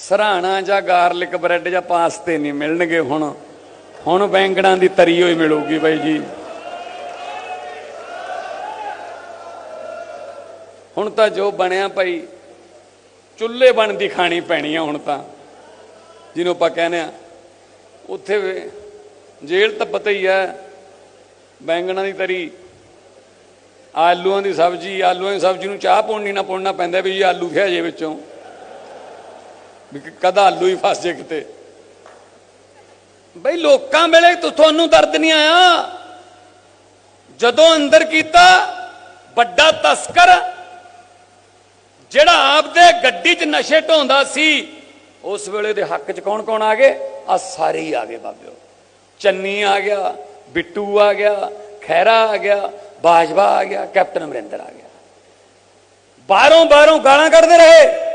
ਸਰਾਣਾ ਜਾਂ garlic bread ਜਾਂ ਪਾਸਤੇ ਨਹੀਂ ਮਿਲਣਗੇ ਹੁਣ। ਹੁਣ ਬੈਂਗਣਾਂ ਦੀ ਤਰੀ ਹੋਈ ਮਿਲੂਗੀ ਬਾਈ ਜੀ। ਹੁਣ ਤਾਂ ਜੋ ਬਣਿਆ ਭਾਈ, ਚੁੱਲ੍ਹੇ ਬਣਦੀ ਖਾਣੀ ਪੈਣੀ ਆ ਹੁਣ ਤਾਂ। ਜਿਹਨੂੰ ਆਪਾਂ ਕਹਿੰਦੇ ਆ। ਉੱਥੇ ਜੇਲ੍ਹ ਤਾਂ ਪਤਾ ਹੀ ਹੈ ਬੈਂਗਣਾਂ ਦੀ ਤਰੀ, ਆਲੂਆਂ ਦੀ ਸਬਜ਼ੀ, ਆਲੂਆਂ ਦੀ ਸਬਜ਼ੀ ਨੂੰ ਚਾਹ ਪਾਉਣੀ ਨਾ ਪਾਉਣਾ ਪੈਂਦਾ ਵੀ ਜੀ ਆਲੂ ਖਿਆ ਜੇ ਵਿੱਚੋਂ। ਵੀ ਕਦਾ ਆਲੂ ਹੀ ਫਸ ਜੇ ਕਿਤੇ। ਬਈ ਲੋਕਾਂ ਵੇਲੇ ਤੁਹਾਨੂੰ ਦਰਦ ਨਹੀਂ ਆਇਆ? ਜਦੋਂ ਅੰਦਰ ਕੀਤਾ, ਵੱਡਾ ਤਸਕਰ, ਜਿਹੜਾ ਆਪਦੇ ਗੱਡੀ 'ਚ ਨਸ਼ੇ ਢੋਂਦਾ ਸੀ, ਉਸ ਵੇਲੇ ਦੇ ਹੱਕ 'ਚ ਕੌਣ ਕੌਣ ਆ ਗਏ? ਆ ਸਾਰੇ ਹੀ ਆ ਗਏ ਬਾਬਿਓ। ਚੰਨੀ ਆ ਗਿਆ, ਬਿੱਟੂ ਆ ਗਿਆ ਖੈਰਾ ਆ ਗਿਆ, ਬਾਜਵਾ ਆ ਗਿਆ, ਕੈਪਟਨ ਅਮਰਿੰਦਰ ਆ ਗਿਆ। ਬਾਹਰੋਂ ਬਾਹਰੋਂ ਗਾਲਾਂ ਕੱਢਦੇ ਰਹੇ।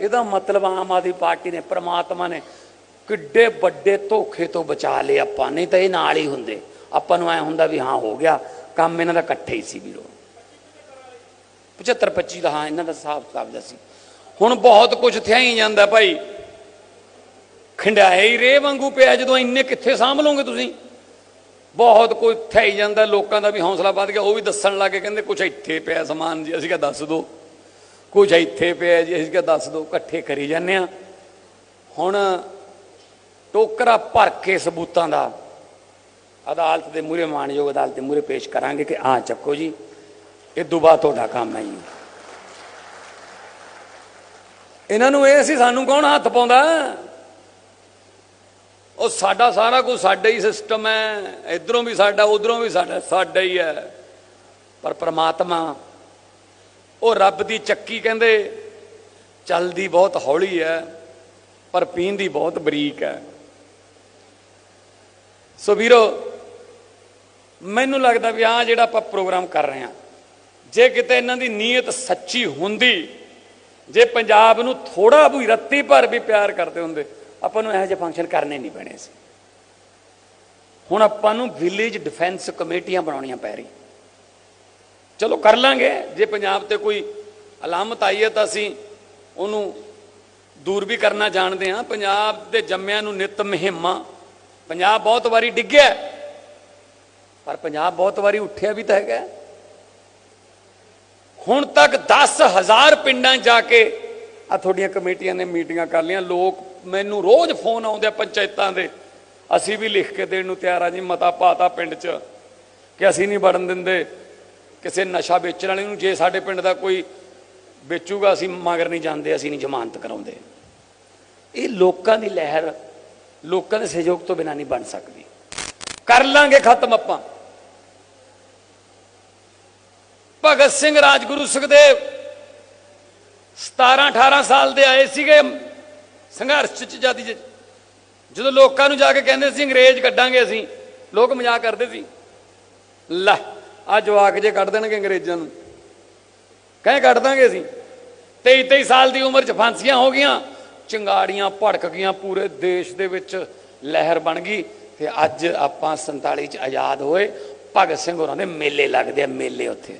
ਇਹਦਾ ਮਤਲਬ ਆਮ ਆਦਮੀ ਪਾਰਟੀ ਨੇ, ਪ੍ਰਮਾਤਮਾ ਨੇ ਕਿੱਡੇ ਵੱਡੇ ਧੋਖੇ ਤੋਂ ਬਚਾ ਲਏ ਆਪਾਂ, ਨਹੀਂ ਤਾਂ ਇਹ ਨਾਲ ਹੀ ਹੁੰਦੇ। ਆਪਾਂ ਨੂੰ ਐ ਹੁੰਦਾ ਵੀ ਹਾਂ, ਹੋ ਗਿਆ, ਕੰਮ ਇਹਨਾਂ ਦਾ ਇਕੱਠੇ ਹੀ ਸੀ ਵੀਰੋ। 75 25 ਦਾ, ਹਾਂ, ਇਹਨਾਂ ਦਾ ਹਿਸਾਬ ਕਿਤਾਬ ਦਾ ਸੀ। ਹੁਣ ਬਹੁਤ ਕੁਝ ਥਿਆ ਹੀ ਜਾਂਦਾ ਭਾਈ। ਖੰਡਾਏ ਹੀ ਰੇ ਵਾਂਗੂ ਪਿਆ, ਜਦੋਂ ਇੰਨੇ ਕਿੱਥੇ ਸਾਂਭ ਲਓਗੇ ਤੁਸੀਂ? ਬਹੁਤ ਕੋਈ ਥਈ ਜਾਂਦਾ ਲੋਕਾਂ ਦਾ ਵੀ ਹੌਸਲਾ ਵੱਧ ਗਿਆ, ਉਹ ਵੀ ਦੱਸਣ ਲੱਗੇ ਕਹਿੰਦੇ ਕੁਝ ਇੱਥੇ ਪਿਆ ਸਮਾਨ ਜੀ, ਅਸੀਂ ਕਿਹਾ ਦੱਸ ਦਿਓ ਕੁਝ ਇੱਥੇ ਪਿਆ ਜੀ, ਅਸੀਂ ਕਿਹਾ ਦੱਸ ਦੋ, ਇਕੱਠੇ ਕਰੀ ਜਾਂਦੇ ਆ ਹੁਣ ਟੋਕਰਾ ਭਰ ਕੇ ਸਬੂਤਾਂ ਦਾ ਅਦਾਲਤ ਦੇ ਮੂਹਰੇ, ਮਾਨਯੋਗ ਅਦਾਲਤ ਦੇ ਮੂਹਰੇ ਪੇਸ਼ ਕਰਾਂਗੇ ਕਿ ਆ ਚੱਕੋ ਜੀ, ਇਹ ਦੁਬਾ ਤੁਹਾਡਾ ਕੰਮ ਹੈ ਜੀ। ਇਹਨਾਂ ਨੂੰ ਇਹ ਸੀ, ਸਾਨੂੰ ਕੌਣ ਹੱਥ ਪਾਉਂਦਾ? ਉਹ ਸਾਡਾ ਸਾਰਾ ਕੁਝ ਸਾਡਾ ਹੀ ਸਿਸਟਮ ਹੈ, ਇਧਰੋਂ ਵੀ ਸਾਡਾ, ਉਧਰੋਂ ਵੀ ਸਾਡਾ ਸਾਡਾ ਹੀ ਹੈ। ਪਰ ਪ੍ਰਮਾਤਮਾ ਉਹ ਰੱਬ ਦੀ ਚੱਕੀ ਕਹਿੰਦੇ, ਚੱਲਦੀ ਬਹੁਤ ਹੌਲੀ ਹੈ, ਪਰ ਪੀਂਦੀ ਬਹੁਤ ਬਰੀਕ ਹੈ। ਸੋ ਵੀਰੋ, ਮੈਨੂੰ ਲੱਗਦਾ ਵੀ ਆ ਜਿਹੜਾ ਆਪਾਂ ਪ੍ਰੋਗਰਾਮ ਕਰ ਰਹੇ ਹਾਂ, ਜੇ ਕਿਤੇ ਇਹਨਾਂ ਦੀ ਨੀਅਤ ਸੱਚੀ ਹੁੰਦੀ, ਜੇ ਪੰਜਾਬ ਨੂੰ ਥੋੜਾ ਵੀ ਰੱਤੀ ਭਰ ਵੀ ਪਿਆਰ ਕਰਦੇ ਹੁੰਦੇ, ਆਪਾਂ ਨੂੰ ਇਹੋ ਜਿਹੇ ਫੰਕਸ਼ਨ ਕਰਨੇ ਨਹੀਂ ਪੈਣੇ ਸੀ। ਹੁਣ ਆਪਾਂ ਨੂੰ ਵਿਲੇਜ ਡਿਫੈਂਸ ਕਮੇਟੀਆਂ ਬਣਾਉਣੀਆਂ ਪੈ ਰਹੀਆਂ। ਚਲੋ ਕਰ ਲਾਂਗੇ। ਜੇ ਪੰਜਾਬ ਤੇ ਕੋਈ ਅਲਾਮਤ ਆਈ ਹੈ ਤਾਂ ਅਸੀਂ ਉਹਨੂੰ ਦੂਰ ਵੀ ਕਰਨਾ ਜਾਣਦੇ ਹਾਂ। ਪੰਜਾਬ ਦੇ ਜੰਮਿਆਂ ਨੂੰ ਨਿਤ ਮਹਿਮਾ। ਪੰਜਾਬ ਬਹੁਤ ਵਾਰੀ ਡਿੱਗਿਆ ਪਰ ਪੰਜਾਬ ਬਹੁਤ ਵਾਰੀ ਉੱਠਿਆ ਵੀ ਤਾਂ ਹੈਗਾ ਹੁਣ ਤੱਕ 10000 ਪਿੰਡਾਂ ਜਾ ਕੇ ਆ ਤੁਹਾਡੀਆਂ ਕਮੇਟੀਆਂ ਨੇ ਮੀਟਿੰਗਾਂ ਕਰ ਲੀਆਂ ਲੋਕ ਮੈਨੂੰ ਰੋਜ਼ ਫੋਨ ਆਉਂਦੇ ਆ ਪੰਚਾਇਤਾਂ ਦੇ। ਅਸੀਂ ਵੀ ਲਿਖ ਕੇ ਦੇਣ ਨੂੰ ਤਿਆਰ ਆ ਜੀ। ਮਤਾ ਪਾਤਾ ਪਿੰਡ 'ਚ ਕਿ ਅਸੀਂ ਨਹੀਂ ਵੜਨ ਦਿੰਦੇ। ਕਿਸੇ ਨਸ਼ਾ ਵੇਚਣ ਵਾਲੇ ਨੂੰ, ਜੇ ਸਾਡੇ ਪਿੰਡ ਦਾ ਕੋਈ ਵੇਚੂਗਾ, ਅਸੀਂ ਮਗਰ ਨਹੀਂ ਜਾਂਦੇ, ਅਸੀਂ ਨਹੀਂ ਜ਼ਮਾਨਤ ਕਰਾਉਂਦੇ। ਇਹ ਲੋਕਾਂ ਦੀ ਲਹਿਰ, ਲੋਕਾਂ ਦੇ ਸਹਿਯੋਗ ਤੋਂ ਬਿਨਾਂ ਨਹੀਂ ਬਣ ਸਕਦੀ। ਕਰ ਲਾਂਗੇ ਖਤਮ ਆਪਾਂ। ਭਗਤ ਸਿੰਘ ਰਾਜਗੁਰੂ ਸੁਖਦੇਵ 17 18 ਸਾਲ ਦੇ ਆਏ ਸੀਗੇ ਸੰਘਰਸ਼ ਚ ਜਦ ਜ- ਜਦੋਂ ਲੋਕਾਂ ਨੂੰ ਜਾ ਕੇ ਕਹਿੰਦੇ ਸੀ, ਅੰਗਰੇਜ਼ ਕੱਢਾਂਗੇ ਅਸੀਂ, ਲੋਕ ਮਜ਼ਾਕ ਕਰਦੇ ਸੀ। ਲੈ ਆ ਜਵਾਕ ਜੇ ਕੱਢ ਦੇਣਗੇ ਅੰਗਰੇਜ਼ਾਂ ਨੂੰ। ਕਹੇ ਕੱਢ ਦਾਂਗੇ ਅਸੀਂ। 23 23 ਸਾਲ ਦੀ ਉਮਰ 'ਚ ਫਾਂਸੀਆਂ ਹੋ ਗਈਆਂ, ਚਿੰਗਾੜੀਆਂ ਭੜਕ ਗਈਆਂ, ਪੂਰੇ ਦੇਸ਼ ਦੇ ਵਿੱਚ ਲਹਿਰ ਬਣ ਗਈ ਤੇ ਅੱਜ ਆਪਾਂ 47 ਚ ਆਜ਼ਾਦ ਹੋਏ। ਭਗਤ ਸਿੰਘ ਹੋਰਾਂ ਦੇ ਮੇਲੇ ਲੱਗਦੇ ਆ, ਮੇਲੇ ਉੱਥੇ।